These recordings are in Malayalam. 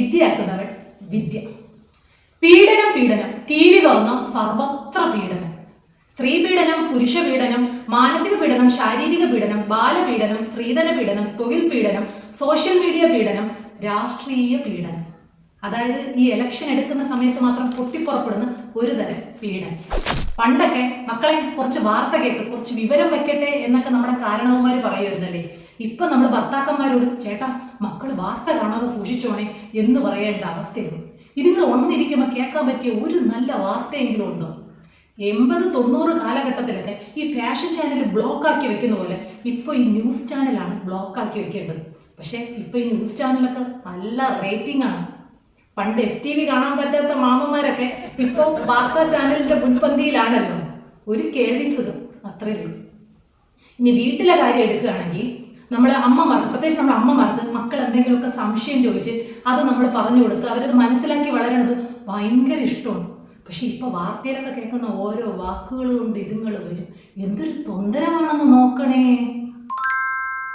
വിദ്യയാക്കുന്നവൾ വിദ്യ. പീഡനം പീഡനം. ടി വി തുറന്ന സർവത്ര പീഡനം. സ്ത്രീ പീഡനം പുരുഷ പീഡനം മാനസിക പീഡനം ശാരീരിക പീഡനം ബാലപീഡനം സ്ത്രീധന പീഡനം തൊഴിൽ പീഡനം സോഷ്യൽ മീഡിയ പീഡനം രാഷ്ട്രീയ പീഡനം. അതായത് ഈ ഇലക്ഷൻ എടുക്കുന്ന സമയത്ത് മാത്രം പൊട്ടിപ്പുറപ്പെടുന്ന ഒരു തരം പീഡനം. പണ്ടൊക്കെ മക്കളെ കുറച്ച് വാർത്ത കേൾക്ക് കുറച്ച് വിവരം വെക്കട്ടെ എന്നൊക്കെ നമ്മുടെ കാരണവന്മാർ പറയുമായിരുന്നല്ലേ? ഇപ്പൊ നമ്മൾ ഭർത്താക്കന്മാരോട് ചേട്ടാ മക്കൾ വാർത്ത കാണാതെ സൂക്ഷിച്ചോണേ എന്ന് പറയേണ്ട അവസ്ഥയാണ്. ഇതിങ്ങൾ ഒന്നിരിക്കുമ്പോൾ കേൾക്കാൻ പറ്റിയ ഒരു നല്ല വാർത്തയെങ്കിലും ഉണ്ടോ? എൺപത് തൊണ്ണൂറ് കാലഘട്ടത്തിലൊക്കെ ഈ ഫാഷൻ ചാനൽ ബ്ലോക്കാക്കി വെക്കുന്ന പോലെ ഇപ്പോൾ ഈ ന്യൂസ് ചാനലാണ് ബ്ലോക്കാക്കി വെക്കേണ്ടത്. പക്ഷേ ഇപ്പോൾ ഈ ന്യൂസ് ചാനലൊക്കെ നല്ല റേറ്റിംഗ് ആണ്. പണ്ട് എഫ് ടി വി കാണാൻ പറ്റാത്ത മാമന്മാരൊക്കെ ഇപ്പോൾ വാർത്താ ചാനലിന്റെ മുൻപന്തിയിലാണല്ലോ. ഒരു കേൾവി സുഖം അത്രയേ ഉള്ളൂ. ഇനി വീട്ടിലെ കാര്യം എടുക്കുകയാണെങ്കിൽ നമ്മൾ അമ്മമാർക്ക് പ്രത്യേകിച്ച് നമ്മുടെ അമ്മമാർക്ക് മക്കൾ എന്തെങ്കിലുമൊക്കെ സംശയം ചോദിച്ച് അത് നമ്മൾ പറഞ്ഞു കൊടുത്ത് അവരത് മനസ്സിലാക്കി വളരണത് ഭയങ്കര ഇഷ്ടമാണ്. പക്ഷെ ഇപ്പൊ വാർത്തയിലൊക്കെ കേൾക്കുന്ന ഓരോ വാക്കുകൾ കൊണ്ട് ഇതുങ്ങൾ വരും. എന്തൊരു തൊന്തരമാണെന്ന് നോക്കണേ.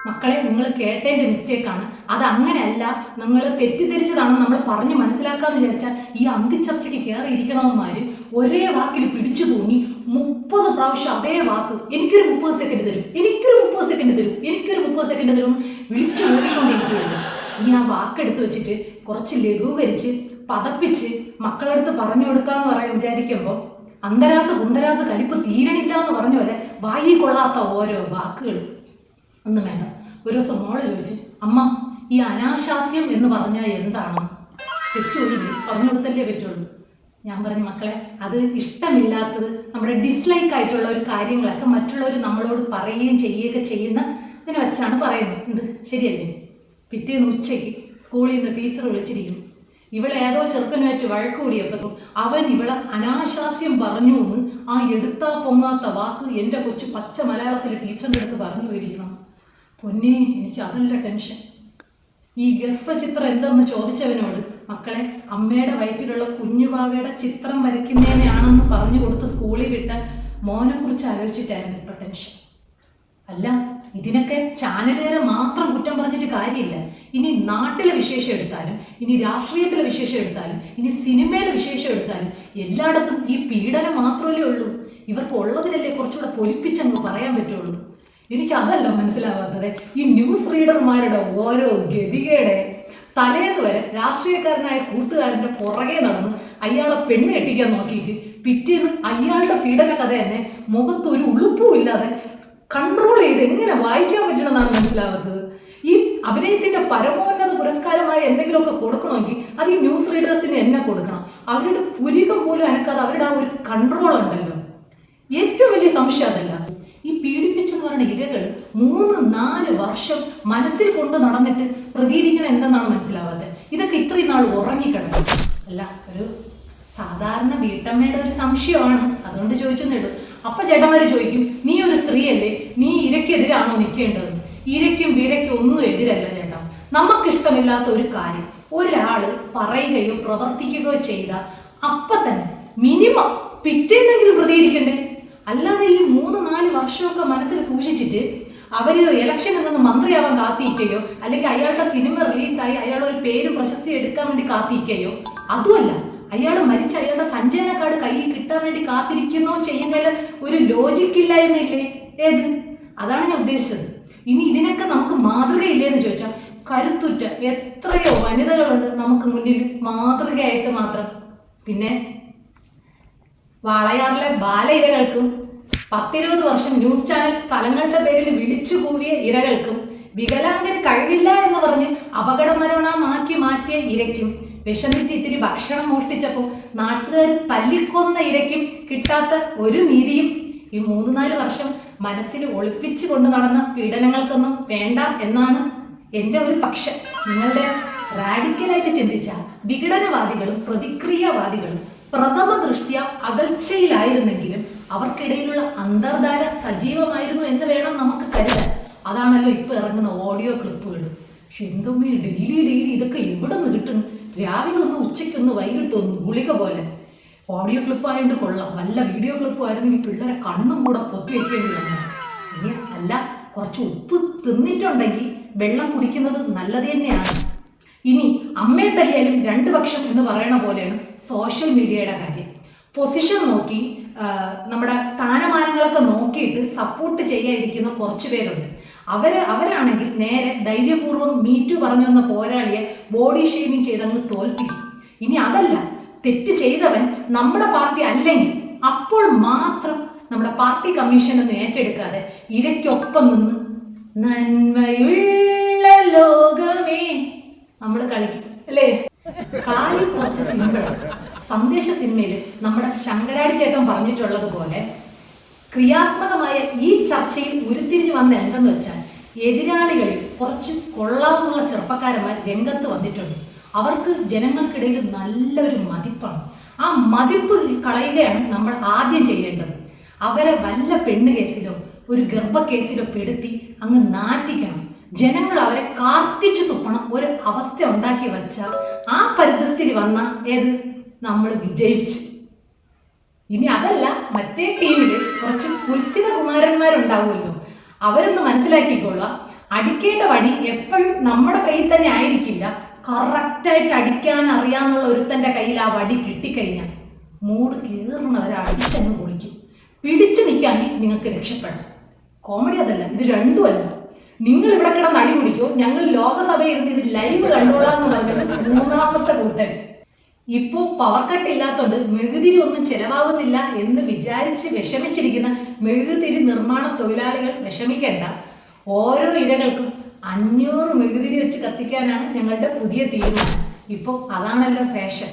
മക്കളെ നിങ്ങൾ കേട്ടതിന്റെ മിസ്റ്റേക്കാണ് അത് അങ്ങനെയല്ല നിങ്ങൾ തെറ്റിദ്ധരിച്ചതാണെന്ന് നമ്മൾ പറഞ്ഞ് മനസ്സിലാക്കാമെന്ന് വിചാരിച്ചാൽ ഈ അന്തിച്ചർച്ചയ്ക്ക് കയറി ഇരിക്കണവന്മാര് ഒരേ വാക്കിൽ പിടിച്ചു തൂങ്ങി മുപ്പത് പ്രാവശ്യം അതേ വാക്ക് എനിക്കൊരു മുപ്പത് സെക്കൻഡ് തരും എനിക്കൊരു മുപ്പത് സെക്കൻഡ് തരും എനിക്കൊരു മുപ്പത് സെക്കൻഡ് തരും വിളിച്ചു ഓടിക്കൊണ്ടിരിക്കുകയുണ്ട് ഇനി ആ വാക്കെടുത്ത് വെച്ചിട്ട് കുറച്ച് ലഘൂകരിച്ച് പതപ്പിച്ച് മക്കളടുത്ത് പറഞ്ഞു കൊടുക്കാന്ന് പറയാൻ വിചാരിക്കുമ്പോൾ അന്തരാസ കുന്തരാസ കലിപ്പ് തീരണില്ല എന്ന് പറഞ്ഞ പോലെ വായി കൊള്ളാത്ത ഓരോ വാക്കുകളും ഒന്നും വേണ്ട. ഒരു ദിവസം മോൾ ചോദിച്ചു അമ്മ ഈ അനാശാസ്യം എന്ന് പറഞ്ഞാൽ എന്താണ്? തെറ്റുള്ളൂ പറഞ്ഞു കൊടുത്തല്ലേ പറ്റുള്ളൂ. ഞാൻ പറഞ്ഞു മക്കളെ അത് ഇഷ്ടമില്ലാത്തത് നമ്മുടെ ഡിസ്ലൈക്ക് ആയിട്ടുള്ള ഒരു കാര്യങ്ങളൊക്കെ മറ്റുള്ളവർ നമ്മളോട് പറയുകയും ചെയ്യുകയൊക്കെ ചെയ്യുന്ന ഇതിനെ വെച്ചാണ് പറയുന്നത്. എന്ത്? ശരിയല്ലേ? പിറ്റേന്ന് ഉച്ചയ്ക്ക് സ്കൂളിൽ നിന്ന് ടീച്ചർ വിളിച്ചിരിക്കും ഇവളെ ഏതോ ചെറുക്കനുമായിട്ട് വഴക്ക് കൂടിയപ്പോൾ അവൻ ഇവളെ അനാശാസ്യം പറഞ്ഞു എന്ന് ആ എടുത്താ പൊങ്ങാത്ത വാക്ക് എന്റെ കൊച്ചു പച്ച മലയാളത്തിൽ ടീച്ചറിന്റെ അടുത്ത് പറഞ്ഞു പോയിരിക്കണം പൊന്നെ എനിക്ക് അതല്ല ടെൻഷൻ. ഈ ഗർഭചിത്രം എന്തെന്ന് ചോദിച്ചവനോട് മക്കളെ അമ്മയുടെ വയറ്റിലുള്ള കുഞ്ഞുബാവയുടെ ചിത്രം വരയ്ക്കുന്നതിനെയാണെന്ന് പറഞ്ഞു കൊടുത്ത് സ്കൂളിൽ വിട്ട മോനെ കുറിച്ച് ആലോചിച്ചിട്ടായിരുന്നു ഇപ്പൊ ടെൻഷൻ. അല്ല ഇതിനൊക്കെ ചാനലുകാരെ മാത്രം കുറ്റം പറഞ്ഞിട്ട് കാര്യമില്ല. ഇനി നാട്ടിലെ വിശേഷം എടുത്താലും ഇനി രാഷ്ട്രീയത്തിലെ വിശേഷം എടുത്താലും ഇനി സിനിമയിലെ വിശേഷം എടുത്താലും എല്ലായിടത്തും ഈ പീഡനം മാത്രമല്ലേ ഉള്ളൂ. ഇവർക്ക് ഉള്ളതിനല്ലേ കുറച്ചുകൂടെ പൊലിപ്പിച്ചങ്ങ് പറയാൻ പറ്റുള്ളൂ. എനിക്ക് അതല്ല മനസ്സിലാവാത്തത്. ഈ ന്യൂസ് റീഡർമാരുടെ ഓരോ ഗതികേടെ. തലേന്ന് വരെ രാഷ്ട്രീയക്കാരനായ കൂട്ടുകാരന്റെ പുറകെ നടന്ന് അയാളെ പെണ്ണ് കെട്ടിക്കാൻ നോക്കിയിട്ട് പിറ്റേന്ന് അയാളുടെ പീഡന കഥ തന്നെ മുഖത്ത് ഒരു ഉളുപ്പും ഇല്ലാതെ കൺട്രോൾ ചെയ്ത് എങ്ങനെ വായിക്കാൻ പറ്റണമെന്നാണ് മനസ്സിലാവാത്തത്. ഈ അഭിനയത്തിന്റെ പരമോന്നത പുരസ്കാരമായ എന്തെങ്കിലുമൊക്കെ കൊടുക്കണമെങ്കിൽ അത് ഈ ന്യൂസ് റീഡേഴ്സിന് എന്നെ കൊടുക്കണം. അവരുടെ പുരികം പോലും അനക്കാതെ അവരുടെ ആ ഒരു കൺട്രോൾ ഉണ്ടല്ലോ. ഏറ്റവും വലിയ സംശയം അതല്ല. ഈ പറയുന്ന ഇരകൾ മൂന്ന് നാല് വർഷം മനസ്സിൽ കൊണ്ട് നടന്നിട്ട് പ്രതികരിക്കണം എന്തെന്നാണ് മനസ്സിലാവാത്തത് ഇതൊക്കെ ഇത്രയും നാൾ ഉറങ്ങിക്കിടന്നു. അല്ല ഒരു സാധാരണ വീട്ടമ്മയുടെ ഒരു സംശയമാണ്. അതുകൊണ്ട് ചോദിച്ചു നേടും അപ്പൊ ചേട്ടന്മാര് ചോദിക്കും നീ ഒരു സ്ത്രീയല്ലേ? നീ ഇരക്കെതിരാണോ നിൽക്കേണ്ടത് ഇരയ്ക്കും വിരയ്ക്കും ഒന്നും എതിരല്ല ചേട്ടാ. നമുക്കിഷ്ടമില്ലാത്ത ഒരു കാര്യം. ഒരാൾ പറയുകയോ പ്രവർത്തിക്കുകയോ ചെയ്ത അപ്പൊ തന്നെ മിനിമം പിറ്റേന്നെങ്കിലും പ്രതികരിക്കണ്ടേ അല്ലാതെ ഈ മൂന്ന് നാല് വർഷമൊക്കെ മനസ്സിൽ സൂക്ഷിച്ചിട്ട് അവർ ഇലക്ഷനിൽ നിന്ന് മന്ത്രിയാവാൻ കാത്തിരിക്കുകയോ അല്ലെങ്കിൽ അയാളുടെ സിനിമ റിലീസായി അയാൾ ഒരു പേരും പ്രശസ്തി എടുക്കാൻ വേണ്ടി കാത്തിരിക്കുകയോ അതുമല്ല അയാൾ മരിച്ച അയാളുടെ സഞ്ചയന കാർഡ് കയ്യിൽ കിട്ടാൻ വേണ്ടി കാത്തിരിക്കുന്നോ ചെയ്യുന്നതിൽ ഒരു ലോജിക്കില്ലായ്മയില്ലേ ഏത്? അതാണ് ഞാൻ ഉദ്ദേശിച്ചത്. ഇനി ഇതിനൊക്കെ നമുക്ക് മാതൃകയില്ലേ എന്ന് ചോദിച്ചാൽ കരുത്തുറ്റ എത്രയോ വനിതകളുണ്ട് നമുക്ക് മുന്നിൽ മാതൃകയായിട്ട് മാത്രം. പിന്നെ വാളയാറിലെ ബാലയിരകൾക്കും പത്തിരുപത് വർഷം ന്യൂസ് ചാനൽ സ്ഥലങ്ങളുടെ പേരിൽ വിളിച്ചു കൂവിയ ഇരകൾക്കും വികലാംഗന് കഴിവില്ല എന്ന് പറഞ്ഞ് അപകടമരണമാക്കി മാറ്റിയ ഇരയ്ക്കും വിഷമിച്ച് ഇത്തിരി ഭക്ഷണം മോഷ്ടിച്ചപ്പോൾ നാട്ടുകാർ തല്ലിക്കൊന്ന ഇരയ്ക്കും കിട്ടാത്ത ഒരു നീതിയും ഈ മൂന്ന് നാല് വർഷം മനസ്സിൽ ഒളിപ്പിച്ചു കൊണ്ട് നടന്ന പീഡനങ്ങൾക്കൊന്നും വേണ്ട എന്നാണ് എന്റെ ഒരു പക്ഷം. നിങ്ങളുടെ റാഡിക്കലായിട്ട് ചിന്തിച്ച വിഘടനവാദികളും പ്രതിക്രിയാവാദികളും പ്രഥമ ദൃഷ്ട്യ അകൽച്ചയിലായിരുന്നെങ്കിലും അവർക്കിടയിലുള്ള അന്തർധാര സജീവമായിരുന്നു എന്ന് വേണം നമുക്ക് കരുതാൻ. അതാണല്ലോ ഇപ്പൊ ഇറങ്ങുന്ന ഓഡിയോ ക്ലിപ്പുകൾ പക്ഷെ എന്തുമ്മേ ഡെയിലി ഡെയിലി ഇതൊക്കെ എവിടെ നിന്ന് കിട്ടണം രാവിലെ ഒന്ന് ഉച്ചയ്ക്കൊന്ന് വൈകിട്ടൊന്ന് ഗുളിക പോലെ. ഓഡിയോ ക്ലിപ്പ് ആയതുകൊണ്ട് കൊള്ളാം. വല്ല വീഡിയോ ക്ലിപ്പ് ആയിരുന്നെങ്കിൽ പിള്ളേരെ കണ്ണും കൂടെ പൊത്തി വയ്ക്കേണ്ടി വന്നു. ഇനി അല്ല കുറച്ച് ഉപ്പ് തിന്നിട്ടുണ്ടെങ്കിൽ വെള്ളം കുടിക്കുന്നത് നല്ലത് തന്നെയാണ്. ഇനി അമ്മയെ തല്ലിയാലും രണ്ട് പക്ഷം എന്ന് പറയണ പോലെയാണ് സോഷ്യൽ മീഡിയയുടെ കാര്യം. പൊസിഷൻ നോക്കി നമ്മുടെ സ്ഥാനമാനങ്ങളൊക്കെ നോക്കിയിട്ട് സപ്പോർട്ട് ചെയ്യാതിരിക്കുന്ന കുറച്ച് പേരുണ്ട്. അവർ അവരാണെങ്കിൽ നേരെ ധൈര്യപൂർവം മീറ്റു പറഞ്ഞു വന്ന പോരാളിയെ ബോഡി ഷേമിങ് ചെയ്തങ്ങ് തോൽപ്പിക്കും. ഇനി അതല്ല തെറ്റ് ചെയ്തവൻ നമ്മുടെ പാർട്ടി അല്ലെങ്കിൽ അപ്പോൾ മാത്രം നമ്മുടെ പാർട്ടി കമ്മീഷൻ ഒന്ന് ഏറ്റെടുക്കാതെ ഇരയ്ക്കൊപ്പം നിന്ന് നന്മയുള്ള നമ്മൾ കളിക്കും അല്ലേ? കാര്യം കുറച്ച് സിനിമയാണ് സന്ദേശ സിനിമയിൽ നമ്മുടെ ശങ്കരാടി ചേട്ടൻ പറഞ്ഞിട്ടുള്ളത് പോലെ ക്രിയാത്മകമായ ഈ ചർച്ചയിൽ ഉരുത്തിരിഞ്ഞു വന്ന എന്തെന്ന് വെച്ചാൽ എതിരാളികളിൽ കുറച്ച് കൊള്ളാവുന്ന ചെറുപ്പക്കാരന്മാർ രംഗത്ത് വന്നിട്ടുണ്ട്. അവർക്ക് ജനങ്ങൾക്കിടയിൽ നല്ലൊരു മതിപ്പാണ്. ആ മതിപ്പ് കളയുകയാണ് നമ്മൾ ആദ്യം ചെയ്യേണ്ടത്. അവരെ വല്ല പെണ്ണ് കേസിലോ ഒരു ഗർഭക്കേസിലോ പെടുത്തി അങ്ങ് നാറ്റിക്കണം. ജനങ്ങൾ അവരെ കാർക്കിച്ചു തുപ്പണം. ഒരു അവസ്ഥ ഉണ്ടാക്കി വച്ച ആ പരിതസ്ഥിതി വന്ന ഏത്? നമ്മൾ വിജയിച്ചു. ഇനി അതല്ല മറ്റേ ടീമിൽ കുറച്ച് കുൽസിത കുമാരന്മാരുണ്ടാവുമല്ലോ. അവരൊന്ന് മനസ്സിലാക്കിക്കൊള്ളുക അടിക്കേണ്ട വടി എപ്പോഴും നമ്മുടെ കയ്യിൽ തന്നെ ആയിരിക്കില്ല. കറക്റ്റായിട്ട് അടിക്കാൻ അറിയാന്നുള്ള ഒരുത്തന്റെ കയ്യിൽ ആ വടി കിട്ടിക്കഴിഞ്ഞാൽ മൂട് കീറുന്നവരെ അടിച്ചങ്ങ് പൊളിക്കും. പിടിച്ചു നിൽക്കാമെങ്കിൽ നിങ്ങൾക്ക് രക്ഷപ്പെടാം. കോമഡി അതല്ല ഇത് രണ്ടുമല്ല. നിങ്ങൾ ഇവിടെ കിടന്ന് അടി പിടിക്കോ. ഞങ്ങൾ ലോകസഭയിൽ ഇരുന്ന് ഇത് ലൈവ് കണ്ടോളാം എന്ന് പറഞ്ഞത് മൂന്നാമത്തെ കൂട്ടൻ. ഇപ്പോ പവർ കട്ട് ഇല്ലാത്തതുകൊണ്ട് മെഴുകുതിരി ഒന്നും ചെലവാകുന്നില്ല എന്ന് വിചാരിച്ച് വിഷമിച്ചിരിക്കുന്ന മെഴുകുതിരി നിർമ്മാണ തൊഴിലാളികൾ വിഷമിക്കേണ്ട. ഓരോ ഇരകൾക്കും അഞ്ഞൂറ് മെഴുകുതിരി വെച്ച് കത്തിക്കാനാണ് ഞങ്ങളുടെ പുതിയ തീരുമാനം. ഇപ്പോൾ അതാണല്ലോ ഫാഷൻ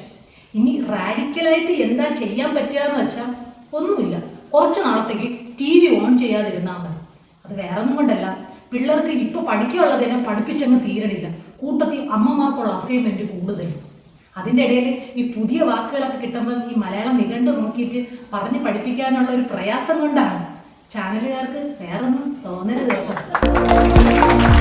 ഇനി റാഡിക്കലായിട്ട് എന്താ ചെയ്യാൻ പറ്റുകയെന്ന് വെച്ചാൽ ഒന്നുമില്ല. കുറച്ച് നാളത്തേക്ക് ടി വി ഓൺ ചെയ്യാതിരുന്നാൽ മതി. അത് വേറെ ഒന്നും കൊണ്ടല്ല. പിള്ളേർക്ക് ഇപ്പൊ പഠിക്കാനുള്ളതിനെ പഠിപ്പിച്ചങ്ങ് തീരണില്ല. കൂട്ടത്തിൽ അമ്മമാർക്കുള്ള അസൈൻമെന്റ് കൂടുതലും അതിന്റെ ഇടയിൽ ഈ പുതിയ വാക്കുകളൊക്കെ കിട്ടുമ്പോൾ ഈ മലയാളം നിഘണ്ടു നോക്കിയിട്ട് പറഞ്ഞ് പഠിപ്പിക്കാനുള്ള ഒരു പ്രയാസം കൊണ്ടാണ്. ചാനലുകാർക്ക് വേറൊന്നും തോന്നരുത് കേട്ടോ.